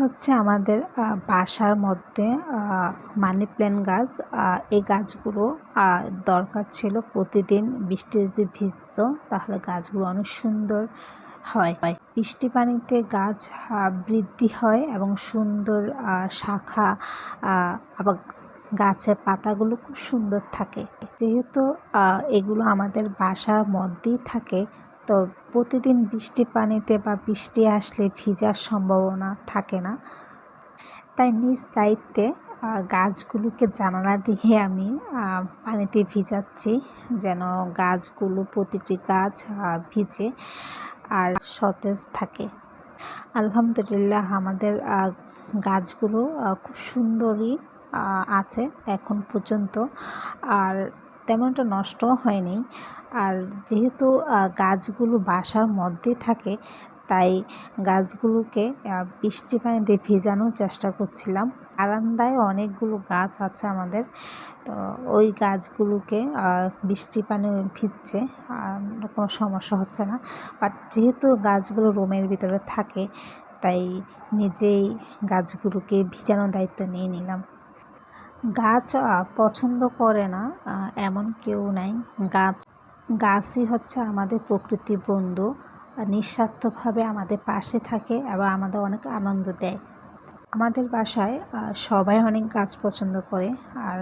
হচ্ছে আমাদের বাসার মধ্যে মানি প্ল্যান্ট গাছ এই গাছগুলো দরকার ছিল প্রতিদিন বৃষ্টি যদি ভিজতো তাহলে গাছগুলো অনেক সুন্দর হয়। বৃষ্টি পানিতে গাছ বৃদ্ধি হয় এবং সুন্দর শাখা আবার গাছের পাতাগুলো খুব সুন্দর থাকে। যেহেতু এগুলো আমাদের বাসার মধ্যেই থাকে তো প্রতিদিন বৃষ্টি পানিতে বা বৃষ্টি আসলে ভিজার সম্ভাবনা থাকে না। তাই নিজ দায়িত্বে গাছগুলোকে জানালা দিয়ে আমি পানিতে ভিজাচ্ছি যেন গাছগুলো প্রতিটি গাছ ভিজে আর সতেজ থাকে। আলহামদুলিল্লাহ আমাদের গাছগুলো খুব সুন্দরই আছে এখন পর্যন্ত। আর তেমনটা নষ্টও হয়নি। আর যেহেতু গাছগুলো বাসার মধ্যে থাকে, তাই গাছগুলোকে বৃষ্টি পানিতে ভেজানোর চেষ্টা করছিলাম। বারান্দায় অনেকগুলো গাছ আছে আমাদের, তো ওই গাছগুলোকে বৃষ্টি পানি ভিজছে কোনো সমস্যা হচ্ছে না। বাট যেহেতু গাছগুলো রুমের ভিতরে থাকে, তাই নিজেই গাছগুলোকে ভিজানোর দায়িত্ব নিয়ে নিলাম। গাছ পছন্দ করে না এমন কেউ নাই। গাছ, গাছই হচ্ছে আমাদের প্রকৃতি বন্ধু নিঃস্বার্থভাবে আমাদের পাশে থাকে এবং আমাদের অনেক আনন্দ দেয়। আমাদের বাসায় সবাই অনেক গাছ পছন্দ করে, আর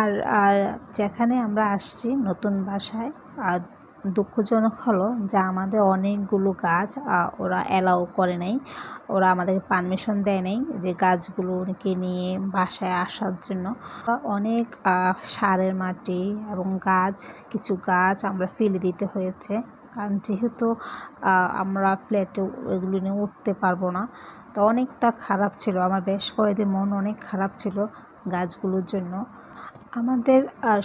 আর আর যেখানে আমরা আসছি নতুন বাসায় আর দুঃখজনক হলো যে আমাদের অনেকগুলো গাছ ওরা অ্যালাউ করে নাই। ওরা আমাদের পারমিশন দেয় নাই যে গাছগুলোকে নিয়ে বাসায় আসার জন্য। অনেক সারের মাটি এবং গাছ, কিছু গাছ আমরা ফেলে দিতে হয়েছে। কারণ যেহেতু আমরা ফ্ল্যাটে এগুলো নিয়ে উঠতে পারব না, তো অনেকটা খারাপ ছিল। আমার বেশ কয়েকদিন মন অনেক খারাপ ছিল গাছগুলোর জন্য। আমাদের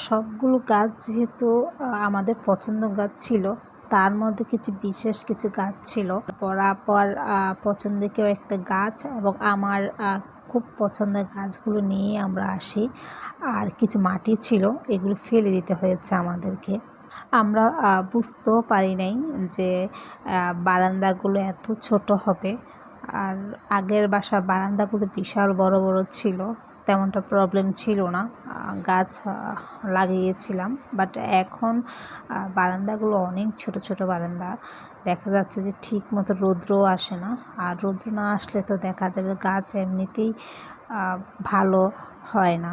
সবগুলো গাছ যেহেতু আমাদের পছন্দ গাছ ছিল, তার মধ্যে কিছু বিশেষ কিছু গাছ ছিল। পরাপর পছন্দের কেউ একটা গাছ এবং আমার খুব পছন্দের গাছগুলো নিয়ে আমরা আসি। আর কিছু মাটি ছিল, এগুলো ফেলে দিতে হয়েছে আমাদেরকে। আমরা বুঝতেও পারি নাই যে বারান্দাগুলো এত ছোট হবে। আর আগের বাসার বারান্দাগুলো বিশাল বড় বড় ছিল। তেমনটা প্রবলেম ছিল না। গাছ লাগিয়েছিলাম বাট এখন বারান্দাগুলো অনেক ছোট ছোট বারান্দা। দেখা যাচ্ছে যে ঠিক মতো রৌদ্রও আসে না। আর রৌদ্র না আসলে তো দেখা যাবে গাছ এমনিতেই ভালো হয় না।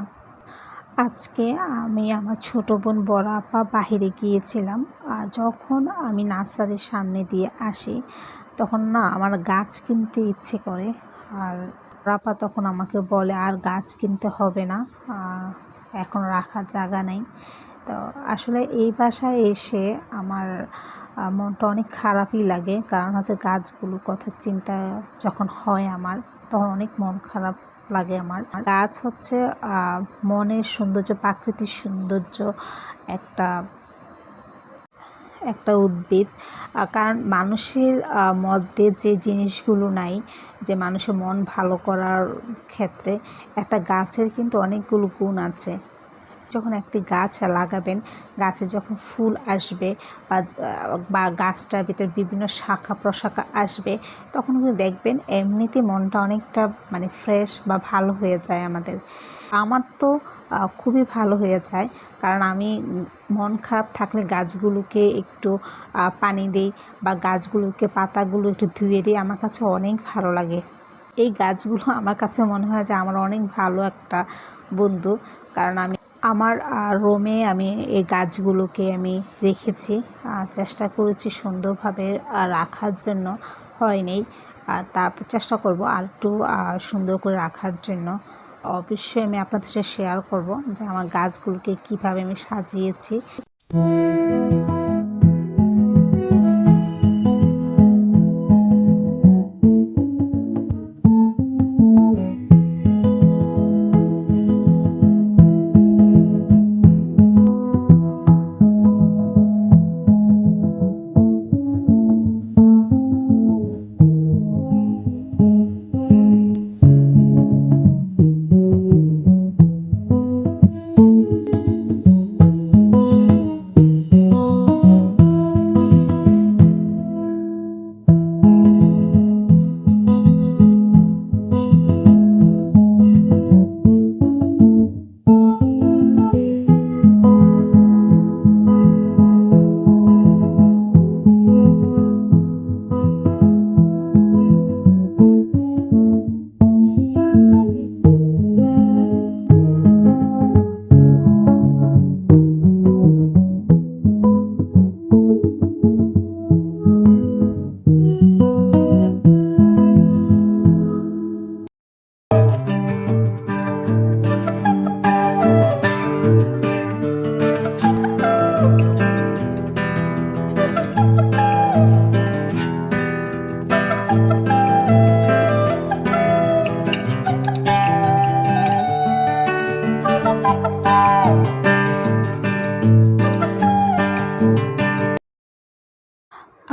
আজকে আমি আমার ছোট বোন বড় আপা বাহিরে গিয়েছিলাম। আর যখন আমি নার্সারির সামনে দিয়ে আসি, তখন না আমার গাছ কিনতে ইচ্ছে করে। আর আপা তখন আমাকে বলে, আর গাছ কিনতে হবে না এখন রাখার জায়গা নেই। তো আসলে এই বাসায় এসে আমার মনটা অনেক খারাপই লাগে। কারণ হচ্ছে গাছগুলোর কথা চিন্তা যখন হয় আমার, তখন অনেক মন খারাপ লাগে আমার। গাছ হচ্ছে মনের সৌন্দর্য, প্রাকৃতিক সৌন্দর্য একটা একটা উদ্ভিদ কারণ মানুষের মধ্যে যে জিনিসগুলো নাই, যে মানুষের মন ভালো করার ক্ষেত্রে একটা গাছের কিন্তু অনেকগুলো গুণ আছে। যখন একটি গাছ লাগাবেন, গাছে যখন ফুল আসবে বা গাছটার ভিতরে বিভিন্ন শাখা প্রশাখা আসবে, তখন কিন্তু দেখবেন এমনিতে মনটা অনেকটা মানে ফ্রেশ বা ভালো হয়ে যায় আমাদের। আমার তো খুবই ভালো হয়ে যায়। কারণ আমি মন খারাপ থাকলে গাছগুলোকে একটু পানি দিই বা গাছগুলোকে, পাতাগুলো একটু ধুয়ে দিই, আমার কাছে অনেক ভালো লাগে। এই গাছগুলো আমার কাছে মনে হয় যে আমার অনেক ভালো একটা বন্ধু। কারণ আমি আমার রোমে আমি এই গাছগুলোকে আমি রেখেছি চেষ্টা করেছি সুন্দরভাবে রাখার জন্য। হয়নি তারপর চেষ্টা করব আর একটু সুন্দর করে রাখার জন্য। অবশ্যই আমি আপনাদের সাথে শেয়ার করব যে আমার গাছগুলোকে কীভাবে আমি সাজিয়েছি।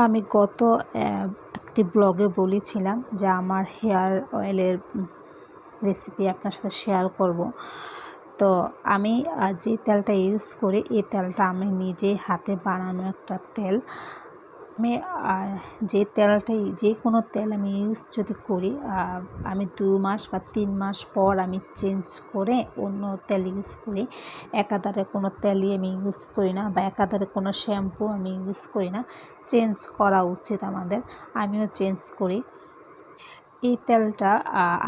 আমি গত একটি ব্লগে বলেছিলাম যে আমার হেয়ার অয়েলের রেসিপি আপনার সাথে শেয়ার করব। তো আমি যে তেলটা ইউজ করি, এই তেলটা আমি নিজেই হাতে বানানো একটা তেল। আমি যে তেলটাই, যে কোনো তেল আমি ইউজ যদি করি আমি দু মাস বা তিন মাস পর আমি চেঞ্জ করে অন্য তেল ইউজ করি। একাধারে কোনো তেলই আমি ইউজ করি না বা একাধারে কোনো শ্যাম্পু আমি ইউজ করি না। চেঞ্জ করা উচিত আমাদের। আমিও চেঞ্জ করি। এই তেলটা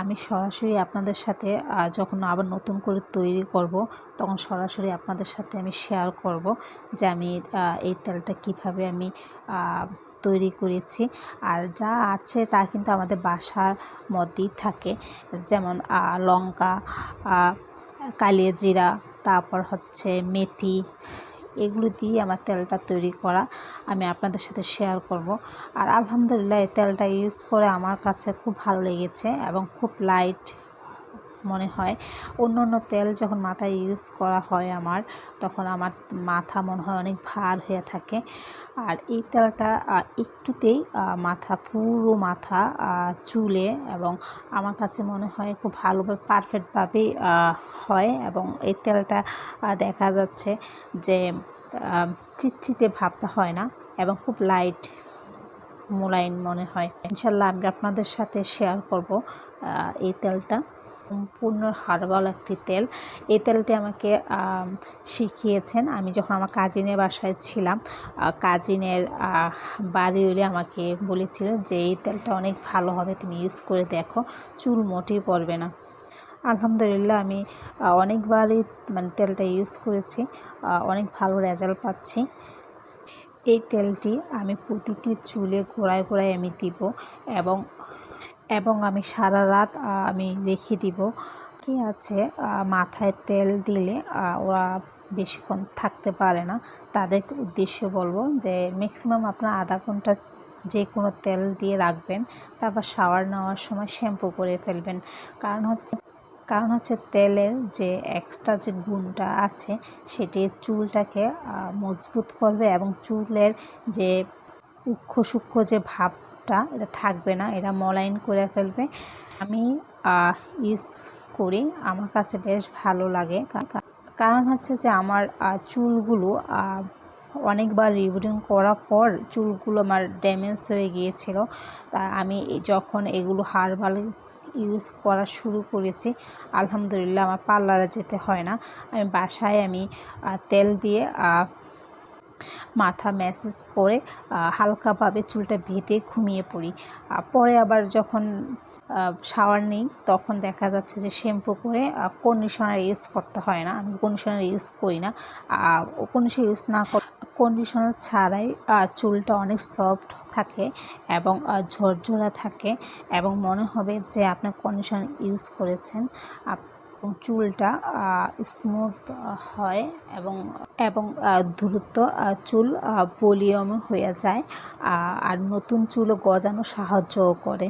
আমি সরাসরি আপনাদের সাথে যখন আবার নতুন করে তৈরি করব, তখন সরাসরি আপনাদের সাথে আমি শেয়ার করব যে আমি এই তেলটা কীভাবে আমি তৈরি করেছি। আর যা আছে তা কিন্তু আমাদের বাসার মধ্যেই থাকে। যেমন লঙ্কা কালিয়া জিরা, তারপর হচ্ছে মেথি এগুলো দিয়ে আমার তেলটা তৈরি করা আমি আপনাদের সাথে শেয়ার করব। আর আলহামদুলিল্লাহ এই তেলটা ইউজ করে আমার কাছে খুব ভালো লেগেছে এবং খুব লাইট মনে হয়। অন্য অন্য তেল যখন মাথায় ইউজ করা হয় আমার, তখন আমার মাথা মনে হয় অনেক ভার হয়ে থাকে। আর এই তেলটা একটুতেই মাথা, পুরো মাথা চুলে এবং আমার কাছে মনে হয় খুব ভালোভাবে পারফেক্টভাবেই হয় এবং এই তেলটা দেখা যাচ্ছে যে চিটচিটে ভাবটা হয় না এবং খুব লাইট মোলায়েম মনে হয়। ইনশাল্লাহ আমি আপনাদের সাথে শেয়ার করব এই তেলটা। সম্পূর্ণ হার্বাল একটি তেল। এই তেলটি আমাকে শিখিয়েছেন। আমি যখন আমার কাজিনের বাসায় ছিলাম কাজিনের বাড়ি হলে আমাকে বলেছিল যে, এই তেলটা অনেক ভালো হবে, তুমি ইউজ করে দেখো, চুল মোটেই পড়বে না। আলহামদুলিল্লাহ, আমি অনেকবারই মানে তেলটা ইউজ করেছি অনেক ভালো রেজাল্ট পাচ্ছি। এই তেলটি আমি প্রতিটি চুলে গোড়ায় গোড়ায় আমি দিব এবং এবং আমি সারা রাত আমি রেখে দিব। কি আছে মাথায় তেল দিলে ওরা বেশিক্ষণ থাকতে পারে না। তাদের উদ্দেশ্যে বলব যে ম্যাক্সিমাম আপনার আধা ঘণ্টা যে কোনো তেল দিয়ে রাখবেন, তারপর শাওয়ার নেওয়ার সময় শ্যাম্পু করে ফেলবেন। কারণ হচ্ছে কারণ হচ্ছে তেলের যে এক্সট্রা যে গুণটা আছে, সেটি চুলটাকে মজবুত করবে এবং চুলের যে উক্ষ সূক্ষ্ম যে ভাবটা এটা থাকবে না, এটা মলাইন করে ফেলবে। আমি ইউজ করি, আমার কাছে বেশ ভালো লাগে। কারণ হচ্ছে যে আমার চুলগুলো অনেকবার রিবুটিং করার পর চুলগুলো আমার ড্যামেজ হয়ে গিয়েছিল। তা আমি যখন এগুলো হারবাল ইউজ করা শুরু করেছি, আলহামদুলিল্লাহ আমার পার্লারে যেতে হয় না। আমি বাসায় আমি তেল দিয়ে মাথা ম্যাসেজ করে হালকাভাবে চুলটা বেঁধে ঘুমিয়ে পড়ি। পরে আবার যখন শাওয়ার নিই, তখন দেখা যাচ্ছে যে শ্যাম্পু করে কন্ডিশনার ইউজ করতে হয় না। আমি কন্ডিশনার ইউজ করি না। কন্ডিশনার ইউজ না কর কন্ডিশনার ছাড়াই চুলটা অনেক সফট থাকে এবং ঝরঝরা থাকে এবং মনে হবে যে আপনি কন্ডিশনার ইউজ করেছেন। এবং চুলটা স্মুথ হয় এবং এবং দ্রুত চুল ভলিউম হয়ে যায় আর নতুন চুলও গজানো সাহায্যও করে।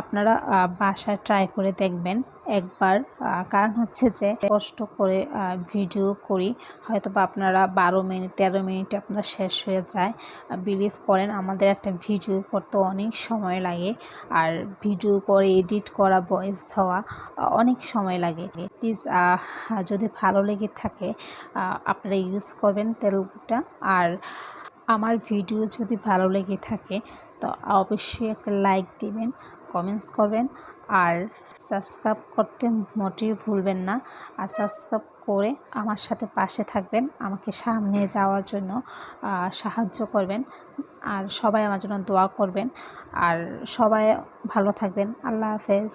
আপনারা বাসায় ট্রাই করে দেখবেন। একবার কারণ হচ্ছে যে কষ্ট করে ভিডিও করি। হয়তো বা আপনারা বারো মিনিট, তেরো মিনিট আপনারা শেষ হয়ে যায়। বিলিভ করেন, আমাদের একটা ভিডিও করতে অনেক সময় লাগে। আর ভিডিও করে এডিট করা ভয়েস দেওয়া অনেক সময় লাগে। প্লিজ যদি ভালো লেগে থাকে আপনারা ইউজ করবেন তেলটা আর আমার ভিডিও যদি ভালো লেগে থাকে, তো অবশ্যই একটা লাইক দিবেন। কমেন্টস করবেন আর সাবস্ক্রাইব করতে মোটেই ভুলবেন না আর সাবস্ক্রাইব করে আমার সাথে পাশে থাকবেন, আমাকে সামনে যাওয়ার জন্য সাহায্য করবেন আর সবাই আমার জন্য দোয়া করবেন। আর সবাই ভালো থাকবেন। আল্লাহ হাফেজ।